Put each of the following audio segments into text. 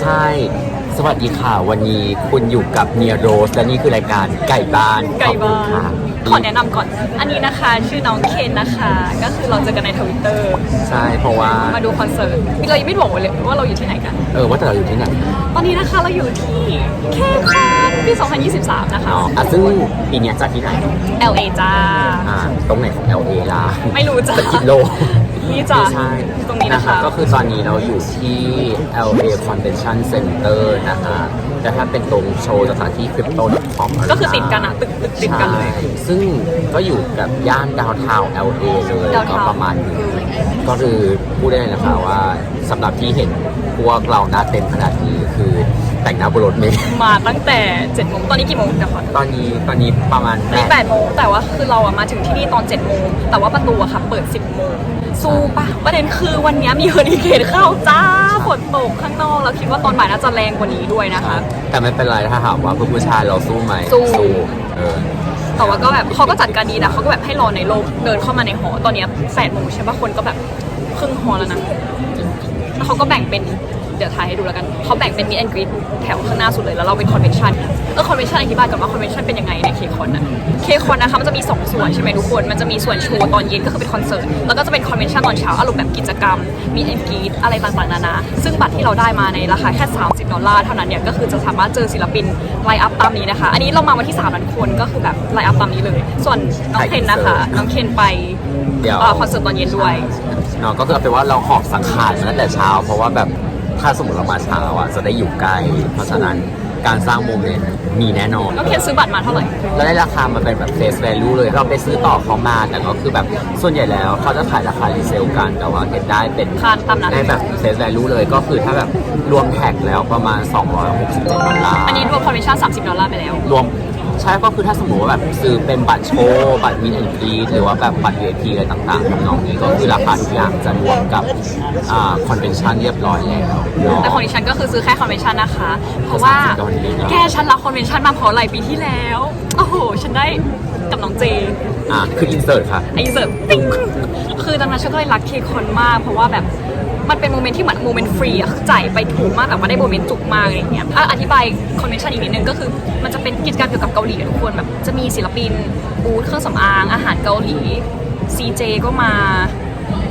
ใช่ สวัสดีค่ะ วันนี้คุณอยู่กับเนียโรส และนี่คือรายการไก่บ้านไก่บ้าขอบคุณค่ะนขอแนะนำก่อน อันนี้นะคะชื่อน้องเคนนะคะ ก็คือเราเจอกันในทวิตเตอร์ใช่เพราะว่า มาดูคอนเสิร์ตเรายังไม่บอกเลยว่าเราอยู่ที่ไหนกัน เออว่าแต่เราอยู่ที่ไหนตอนนี้นะคะเราอยู่ที่เคคอนปี 2023 นะคะ อ๋ออะซึ่งปีเนี้ยจัดที่ไหน LA จ้า อ่าตรงไหนของ LA ล่ะไม่รู้จ้าสกิโล นี่จ้ะไม่ใช่ตรงนี้นะคะ ก็คือตอนนี้เราอยู่ที่ LA Convention Center นะคะแต่ถ้าเป็นตรงโชว์สถานที่ Crypto.com ก็คือติดกันอะตึกตึกติดกันเลยใช่ซึ่งก็อยู่กับย่านดาวเทา LA เลย downtown ก็ประมาณหนึงก็คือพูดได้เลยนะคะว่าสำหรับที่เห็นพวกเราหน้าเต็มขนาดนี้คือแต่งหน้าบนรถเมล์ มาตั้งแต่7โมงตอนนี้กี่โมงเดี๋ยวก่อนตอนนี้ตอนนี้ประมาณตอนนี้8โมงแต่ว่าคือเราอะมาถึงที่นี่ตอน7โมงแต่ว่าประตูอะค่ะเปิด 10โมง สู้ปะประเด็นคือวันนี้มีเฮอริเคนเข้าจ้าฝนตกข้างนอกแล้วคิดว่าตอนบ่ายน่าจะแรงกว่านี้ด้วยนะคะ แต่ไม่เป็นไรถ้าถามว่าเพื่อนผู้ชายเราสู้ไหมสู้ เออแต่ว่าก็แบบเขาก็จัดการดีนะเขาก็แบบให้รอในโลกเดินเข้ามาในหอตอนเนี้8โมงใช่ปะคนก็แบบครึ่งหอแล้วนะแล้วเขาก็แบ่งเป็น เดี๋ยวถ่ายให้ดูแล้วกันเขาแบ่งเป็นมิแอนกรีดแถวข้างหน้าสุดเลยแล้วเราเป็นคอนเวนชั่นเออคอนเวนชั่นอธิบายก่อนว่าคอนเวนชั่นเป็นยังไงในเคคอนอะเคคอนนะคะมันจะมีสองส่วนใช่ไหมทุกคนมันจะมีส่วนโชว์ตอนเย็นก็คือเป็นคอนเสิร์ตแล้วก็จะเป็นคอนเวนชั่นตอนเช้าอารมณ์แบบกิจกรรมมีแอนกรีดอะไรต่างๆนานาซึ่งบัตรที่เราได้มาในราคาแค่ 30 ดอลลาร์เท่านั้นเนี่ยก็คือจะสามารถเจอศิลปินไลน์อัพตามนี้นะคะ อันนี้เรามาวันที่3ล้านคนก็คือแบบไลน์อัพตามนี้เลย ส่วนน้องเคนนะคะน้องเคนไปเดี๋ยวเอ่อคอนเสิร์ตตอนเย็นด้วย เนาะก็คือเอาเป็นว่าเราหอบสังขารมาตั้งแต่เช้า เพราะว่าแบบ ถ้าสมมติเรามาเช้าอะจะได้อยู่ใกล้ เพราะฉะนั้นการสร้างโมเมนต์มีแน่นอนน้องเคนซื้อบัตรมาเท่าไหร่ แล้วได้ราคามันเป็นแบบ face value เลย เราไปซื้อต่อเขามา แต่ก็คือแบบส่วนใหญ่แล้วเขาจะขายราคารีเซลกัน แต่ว่าเก็บได้เป็นคานตามนั้นได้แบบ face value เลย ก็คือถ้าแบบรวมแท็กแล้วประมาณ 260ดอลลาร์ อันนี้รวมคอนเวนชั่น30 ดอลลาร์ไปแล้ว รวม ใช่ก็คือถ้าสมมติว่าแบบซื้อเป็นบัตรโชว์บัตรมินแอนกรีหรือว่าแบบบัตร VIP อะไรต่างๆทำนองนี้ก็คือราคาทุกอย่างจะรวมกับอ่าคอนเวนชั่นเรียบร้อยแล้วเนาะแต่ของดิฉันก็คือซื้อแค่คอนเวนชั่นนะคะ เพราะว่า30ดอลลาร์แกฉันรับคอนเวนชั่นมาเพราะอะไรปีที่แล้ว โอ้โห ฉันได้กับน้องเจอะคืออินเสิร์ตค่ะไอเสิร์ฟติ้งคือตอนนั้นฉันก็เลยรักเคคอนมากเพราะว่าแบบ มันเป็นโมเมนต์ที่เหมือนโมเมนต์ฟรีอะคือจ่ายไปถูกมากแต่ว่าได้โมเมนต์จุกมากอะไรอย่างเงี้ยอะอธิบายคอนเวนชั่นอีกนิดนึงก็คือ มันจะเป็นกิจกรรมเกี่ยวกับเกาหลีอะทุกคนแบบจะมีศิลปินบูธเครื่องสำอางอาหารเกาหลี CJ ก็มา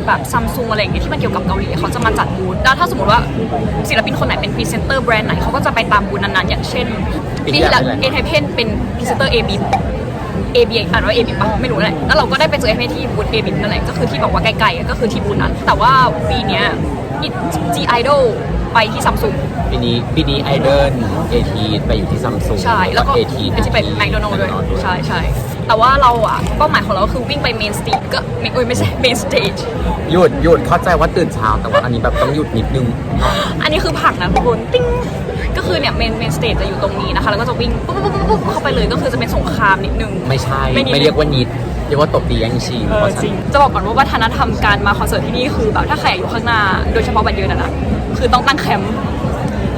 แบบซัมซุงอะไรอย่างเงี้ยที่มันเกี่ยวกับเกาหลีเขาจะมาจัดบูธแล้วถ้าสมมติว่าศิลปินคนไหนเป็นพรีเซนเตอร์แบรนด์ไหนเขาก็จะไปตามบูธนั้นๆอย่างเช่นปีที่แล้วเอไทเพนเป็นพรีเซนเตอร์เอบี เอบีอ่านว่าเอบีปะไม่รู้แหละแล้วเราก็ได้ไปเจอเอที่บูธเอบีนั่นแหละก็คือที่บอกว่าไกลๆอะก็คือที่บูธนั้น แต่ว่าปีเนี้ยจีไอดอลไปที่ซัมซุงปีนี้ปีนี้ไอเดิลเอทีไปอยู่ที่ซัมซุงใช่แล้วก็เอทีไปที่ไปแมคโดนัลด์ด้วยใช่ใช่แต่ว่าเราอะเป้าหมายของเราก็คือวิ่งไปเมนสตรีทก็ไม่เอ้ยไม่ใช่เมนสเตจหยุดหยุดเข้าใจว่าตื่นเช้าแต่ว่าอันนี้แบบต้องหยุดนิดนึง อันนี้คือผักนะทุกคนติ้งก็ คือเนี่ยเมนเมนสเตจจะอยู่ตรงนี้นะคะ แล้วก็จะวิ่งปุ๊บปุ๊บปุ๊บปุ๊บเข้าไปเลยก็คือจะเป็นสงครามนิดนึง ไม่ใช่ ไม่นิดไม่เรียกว่านิด เรียกว่าตบตีแย่งชิงเอเพอราะฉะจรินั้งนจะบอกก่อนว่าวัฒนธรรมการมาคอนเสิร์ตที่นี่คือแบบถ้าใครอยู่ข้างหน้า โดยเฉพาะบันเยินอะนะคือต้องตั้งแคมป์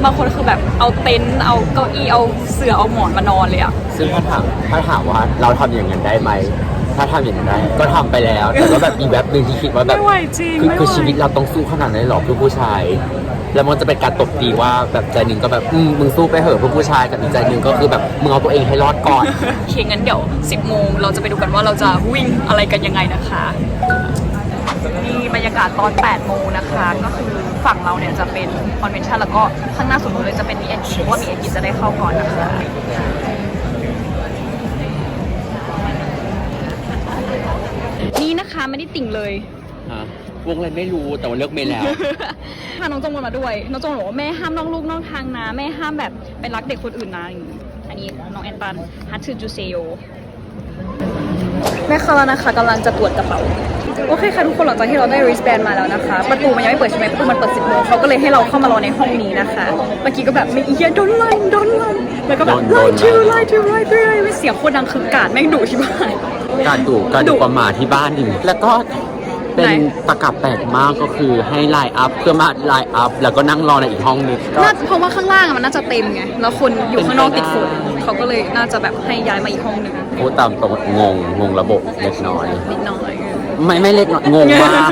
บางคนคือแบบเอาเต็นท์เอาเก้าอี้เอาเสื่อเอาหมอนมานอนเลยอะ ซึ่งถ้าถามถ้าถามว่าเราทำอย่างนั้นได้ไหม ถ้าทำอย่างนั้นได้ ก็ทำไปแล้ว แต่ก็แบบอีกแบบหนึ่งที่คิดว่าแบบไม่ไหวจริงคือไม่ไหว คือชีวิตเราต้องสู้ขนาดนั้นหรอเพื่อผู้ชาย แล้วมันจะเป็นการตบตีว่าแบบใจหนึ่งก็แบบอืมมึงสู้ไปเหอะเพื่อผู้ชายกับอีกใจหนึ่งก็คือแบบมึงเอาตัวเองให้รอดก่อน โอเคงั้นเดี๋ยว 10โมงเราจะไปดูกันว่าเราจะวิ่งอะไรกันยังไงนะคะนี่บรรยากาศตอน 8 โมงนะคะ ก็คือฝั่งเราเนี่ยจะเป็นคอนเวนชั่นแล้วก็ข้างหน้าสุดเลยจะเป็นมีเอ็นคิว่ามีเอ็นคิจะได้เข้าก่อนนะคะนี่นะคะไม่ได้ติ่งเลยฮะ วงอะไรไม่รู้แต่ว่าเลิกไม่แล้ว พาน้องจงวนมาด้วย น้องจงบอกว่าแม่ห้ามนอกลูกนอกทางนะ แม่ห้ามแบบไปรักเด็กคนอื่นนะอย่างนี้อันนี้น้องแอนตันฮัตสึจูเซโยแม่เข้าแล้วนะคะกำลังจะตรวจกระเป๋า โอเคค่ะทุกคนหลังจากที่เราได้ wristband มาแล้วนะคะ ประตูมันยังไม่เปิดใช่ไหมประตูมันเปิด 10โมงเขาก็เลยให้เราเข้ามารอในห้องนี้นะคะ เมื่อกี้ก็แบบไม่เอียโดนไล่โดนไล่แล้วก็แบบโดไล่นทิวไล่ไล่ทิวไล่ทิวไล่ไม่เสียงโคตรดังคือกาดแม่งดุชิบหาย การดุการดุดุกว่าหมาที่บ้านอีกแล้วก็ เป็นไหนตะกับแปลกมากก็คือให้ไลน์อัพเพื่อมาไลน์อัพแล้วก็นั่งรอในอีกห้องนึงก็น่าเพราะว่าข้างล่างอะมันน่าจะเต็มไง แล้วคนอยู่ข้างนอกติดฝนเขาก็เลยน่าจะแบบให้ย้ายมาอีกห้องหนึ่งพูดตามตรงงงงงระบบเล็กน้อยนิดหน่อย ไม่ไม่เล็กน้อยงงมาก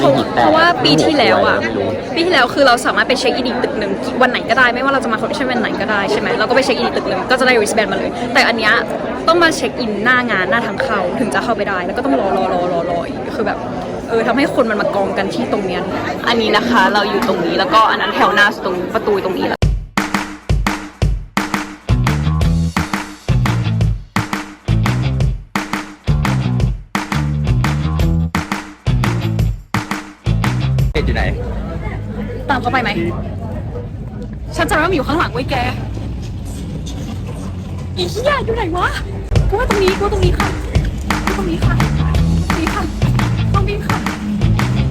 เพราะเพราะว่าปีที่แล้วอะปีที่แล้วคือเราสามารถไปเช็คอินอีกตึกหนึ่งวันไหนก็ได้ไม่ว่าเราจะมาคอนเทนวันไหนก็ได้ใช่ไหมเราก็ไปเช็คอินอีกตึกหนึ่งก็จะได้ริสแบนมาเลย แต่อันเนี้ยต้องมาเช็คอินหน้างานหน้าทางเข้าถึงจะเข้าไปได้ แล้วก็ต้องรอรอรอรอรออีกคือแบบเออทำให้คนมันมากองกันที่ตรงเนี้ยอันนี้นะคะ เราอยู่ตรงนี้แล้วก็อันนั้นแถวหน้าตรงประตูตรงนี้ ตามเขาไปไหม ฉันจำได้ว่ามันอยู่ข้างหลังไว้ยแก อีเหี้ยอยู่ไหนวะกูว่าตรงนี้กูว่าตรงนี้ค่ะกูว่าตรงนี้ค่ะตรงนี้ค่ะตรงนี้ค่ะ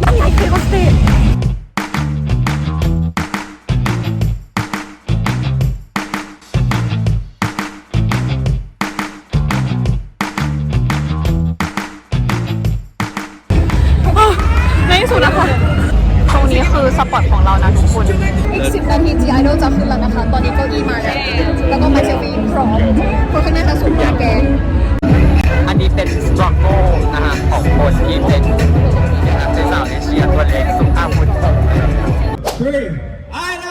นั่นไงเคโอสเตทในที่สุดนะคะตรง นี้คือสปอตของเรานะทุกคน อีก10นาที G Idol จะขึ้นแล้วนะคะ ตอนนี้เก้าอี้มาแล้ว แล้วก็มาเซลฟี่พร้อมคนข้างหน้าค่ะสุดแก อันนี้เป็นสตรองโกนะฮะของคนที่เป็นเป็นสาวเอเชียตัวเล็กสุภาพบุรุษ Three. I know.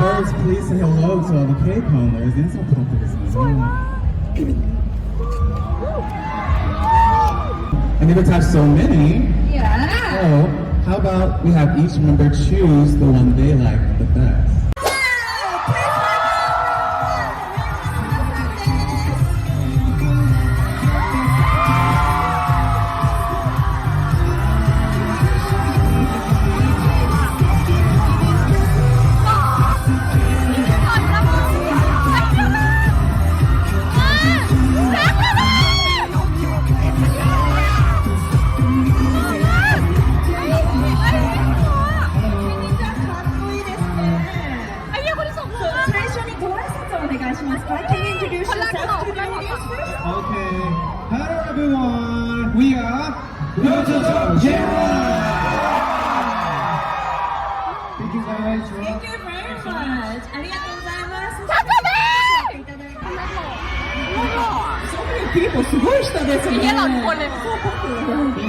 First, please say hello to all the K-Palmers and supporters. I never touched so many. Yeah. So, how about we have each member choose the one they like the best? Okay. Hello, everyone. We are Beautiful Yeah. Thank you guys. Thank you very much. ありがとうございます。So many people すごい人ですね。 เนี่ยหล่อทุกคนเลย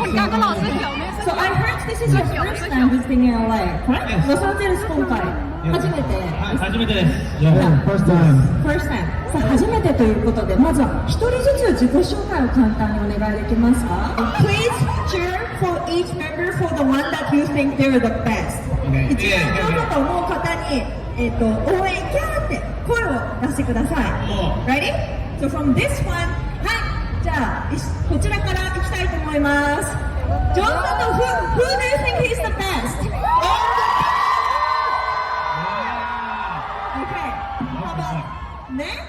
คนกลางก็หล่อเสื้อเขียวไม่ So I heard this is your first time visiting LA, correct? ロサンゼルス今回初めて。初めてです。Yeah, first time. First time. さあ初めてということで、まずは一人ずつ自己紹介を簡単にお願いできますか Please cheer for each member for the one that you think they're the best. 一番上手だと思う方に、えっと応援キャーって声を出してください。Ready? So from this one, はい。じゃあいしこちらから行きたいと思います。ジョンさんの who, who do you think is the best? Okay. How about next?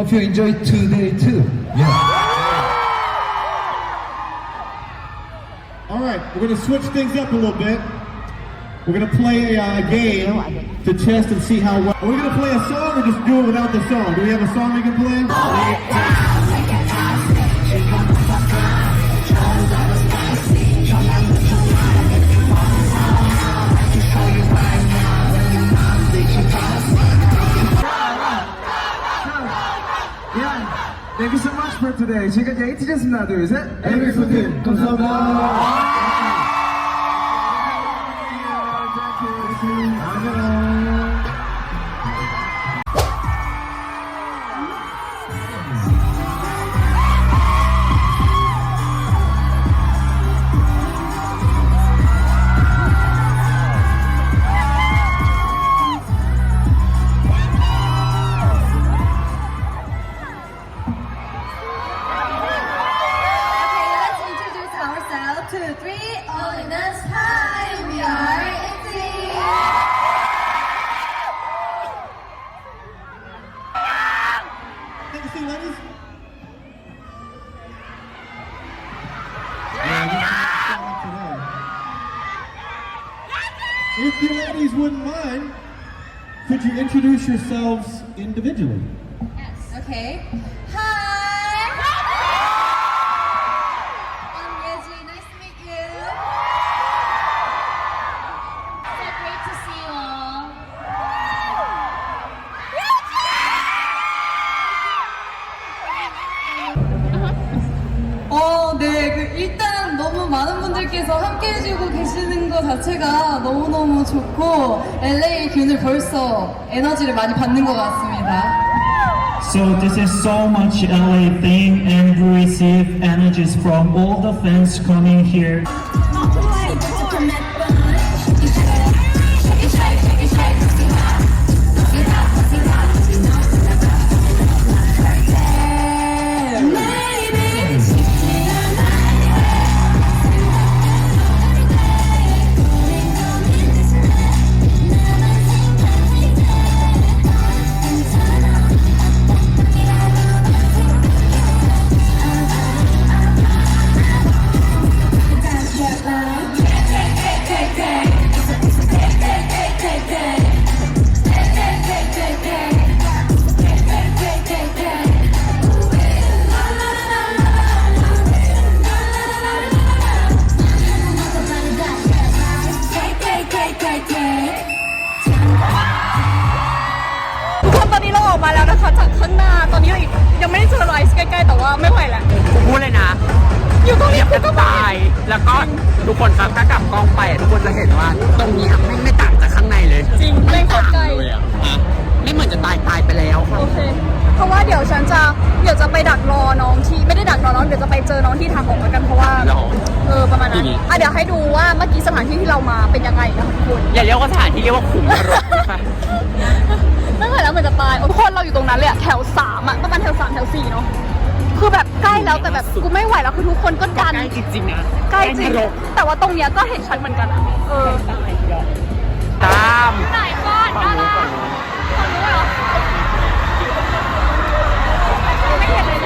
hope you enjoy today too. Yeah. All right, we're gonna switch things up a little bit. We're gonna play a uh, game to test and see how well. Are we gonna play a song or just do it without the song? Do we have a song we can play? For today. 지금까지 에이티즈였습니다. 둘, 셋. 에이티즈 감사합니다. Yourselves individually? Okay. Hi. I'm Reggie. Nice to meet you. So great to see you all. 어, 네. 그 일단 너무 많은 분들께서 함께 해주고 계시는 것 자체가 너무너무 좋고, LA 균을 벌써 에너지를 많이 받는 것 같습니다. So this is so much LA thing and we receive energies from all the fans coming here. เออประมาณนั้นที่นี่อะเดี๋ยวให้ดูว่าเมื่อกี้สถานที่ที่เรามาเป็นยังไงนะคะทุกคนอย่าเรียกว่าสถานที่เรียกว่าขุมนรกนะคะไม่ไหวแล้วเหมือนจะตายทุกคนเราอยู่ตรงนั้นเลยอะแถวสามอะประมาณแถวสามแถวสี่เนาะคือแบบใกล้แล้วแต่แบบกูไม่ไหวแล้วคือทุกคนก็ดันใกล้จริงๆนะใกล้จริงนรกแต่ว่าตรงเนี้ยก็เห็นชัดเหมือนกันอะเออตามไหนก่อนฝั่งนู้นฝั่งนู้นฝั่งนู้นเหรอไม่เห็นเลย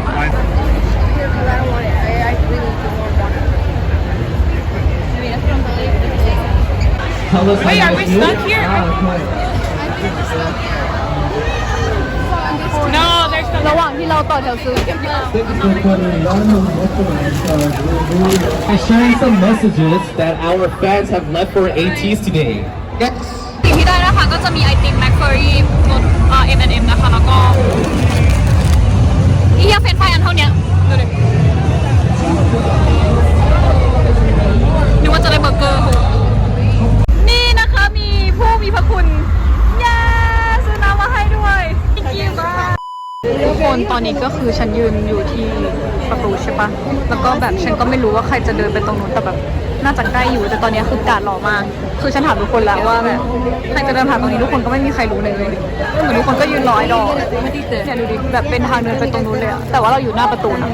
Wait, how are you we feel. stuck here? Ah, okay. no there's ระหว่างที่เราต่อแถวซื้อ And sharing some messages that our fans have left for ATs today. Yes. สิ่งที่ได้นะคะก็จะมีไอติมแมคเฟอรี่รสเอ่อ M&M นะคะ แล้วก็ อีเหี้ยเฟรนช์ฟรายอันเท่าเนี้ยดูดินึกว่าจะได้เบอร์เกอร์ นี่นะคะมีผู้มีพระคุณยาซื้อน้ำมาให้ด้วย thank you มาทุกคนตอนนี้ก็คือฉันยืนอยู่ที่ประตูใช่ปะแล้วก็แบบฉันก็ไม่รู้ว่าใครจะเดินไปตรงนู้นแต่แบบ น่าจะใกล้อยู่แต่ตอนนี้คือกาดหล่อมาก คือฉันถามทุกคนแล้วว่าแบบใครจะเดินผ่านตรงนี้ทุกคนก็ไม่มีใครรู้เลยเหมือนทุกคนก็ยืนรอไอ้ดอกเนี่ยดูดิแบบเป็นทางเดินไปตรงนู้นเลยอะแต่ว่าเราอยู่หน้าประตูนะ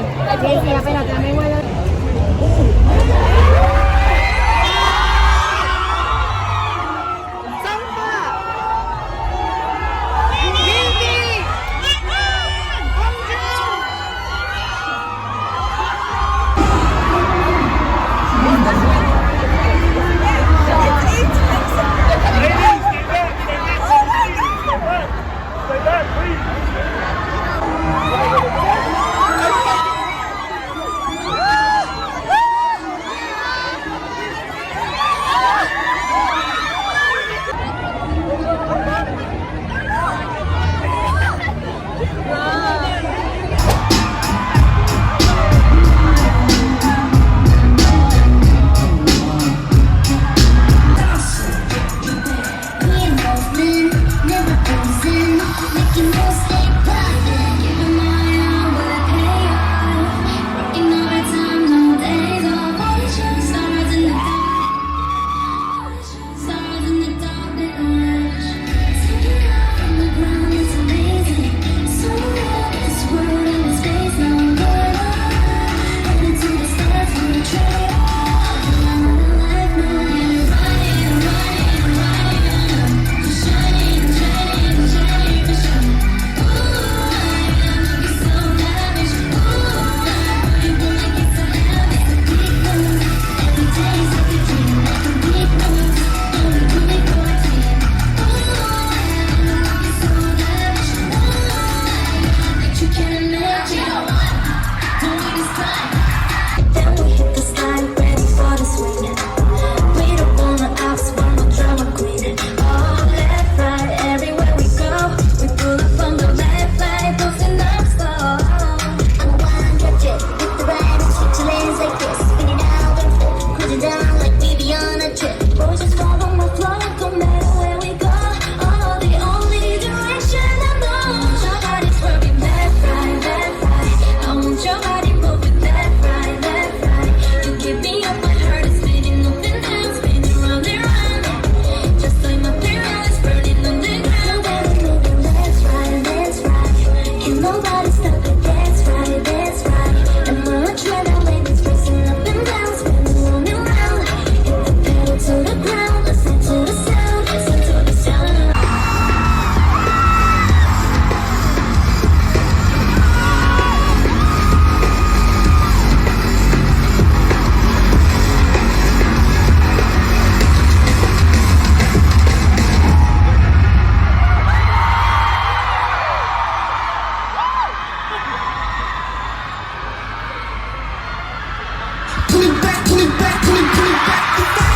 back to back.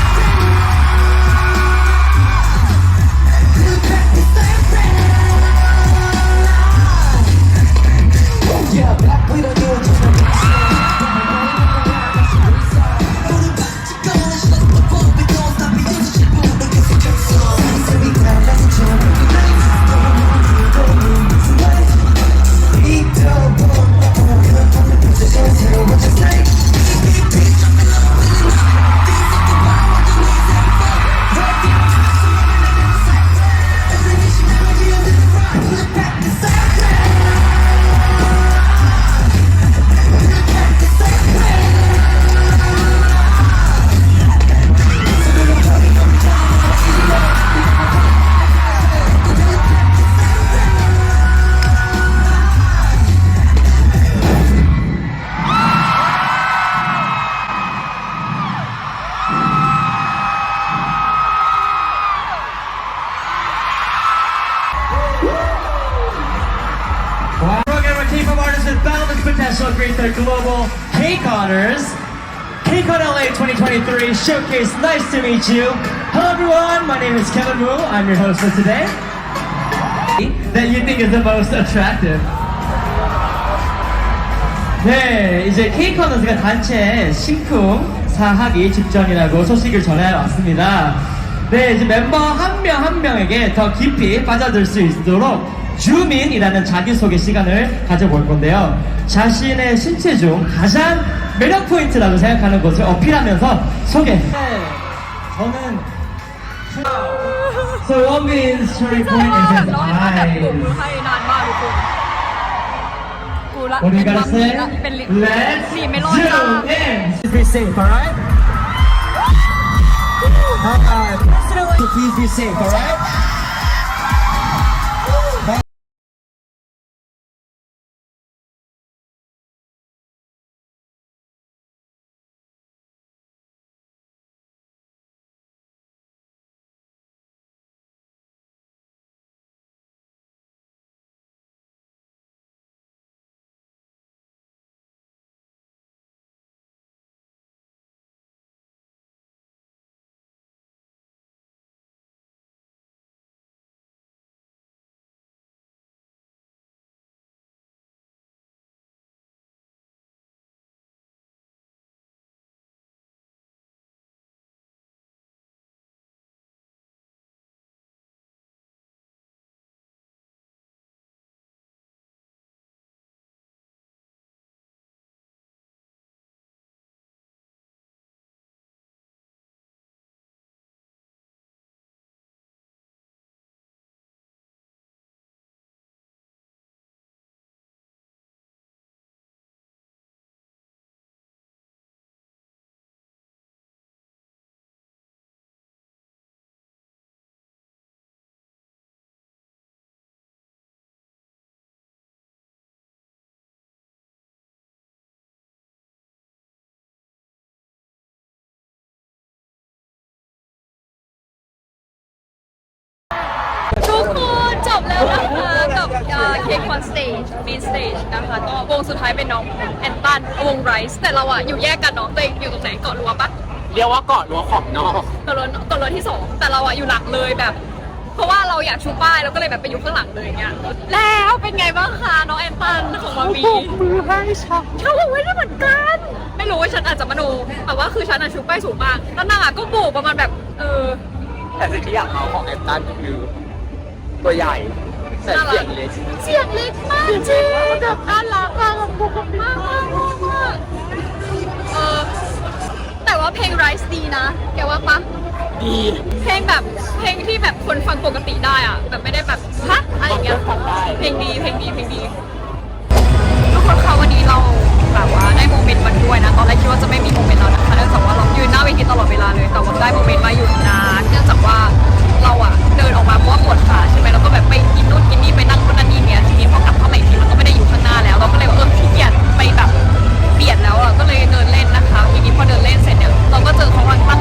To meet you. Hello everyone, my name is Kevin Wu. I'm your host for today. That you think is the most attractive. 네, 이제 K커너스가 단체 식품 사하기 직전이라고 소식을 전해왔습니다. 네, 이제 멤버 한 명한 명에게 더 깊이 빠져들 수 있도록 주민이라는 자기소개 시간을 가져볼 건데요. 자신의 신체 중 가장 매력 포인트라고 생각하는 것을 어필하면서 소개. 저는 So what means cherry จะ point is แบบ eyes. What do you gotta say? Let's zoom in. Be safe, alright? Alright. Please be safe, alright? จบแล้วนะคะกับเค้กคอนสเตจมีสเตจนะคะก็วงสุดท้ายเป็นน้องแอนตันวงไรส์แต่เราอะอยู่แยกกันเน้องตัวเองอยู่ตรงไหนเกาะรั้วปะเรียกว่าเกาะรั้วขอบนอกเกาะรั้วเกาะรั้วที่สองแต่เราอะอยู่หลังเลยแบบ เพราะว่าเราอยากชูป้ายเราก็เลยแบบไปอยู่ข้างหลังเลยอย่างเงี้ยแล้วเป็นไงบ้างคะน้องแอนตันของมามีมือให้ชักเขาบอกว่าได้เหมือนกันไม่รู้ว่าฉันอาจจะมโนแต่ว่าคือฉันอะชูป้ายสูงมากแล้วนางอะก็โบกประมาณแบบเออแต่สิ่งที่อยากเอาของแอปตันคือ ตัวใหญ่แต่เสียงเล็กเสียงเล็กมากจริงแบบน่ารักอะแบบบุกมากมากมากมากเออแต่ว่าเพลง Rise ดีนะ แกว่าปะดี เพลงแบบเพลงที่แบบคนฟังปกติได้อะแบบไม่ได้แบบฮะอะไรอย่างเงี้ยเพลงดีเพลงดีเพลงดีทุกคนคะวันนี้เราแบบว่าได้โมเมนต์มันด้วยนะ ตอนแรกคิดว่าจะไม่มีโมเมนต์แล้วนะคะเนื่องจากว่าเรายืนหน้าเวทีตลอดเวลาเลยแต่ว่าได้โมเมนต์มาอยู่นานเนื่องจากว่า เราอะเดินออกมาเพราะว่าปวดขาใช่ไหมเราก็แบบไปกินนู่นกินนี่ไปนั่งนู่นนั่นนี่เนี่ยทีนี้พอกลับเข้ามาอีกทีมันก็ไม่ได้อยู่ข้างหน้าแล้ว เราก็เลยว่าเออขี้เกียจไปแบบเปลี่ยนแล้วอะก็เลยเดินเล่นนะคะ ทีนี้พอเดินเล่นเสร็จเนี่ยเราก็เจอเขากำลังตั้ง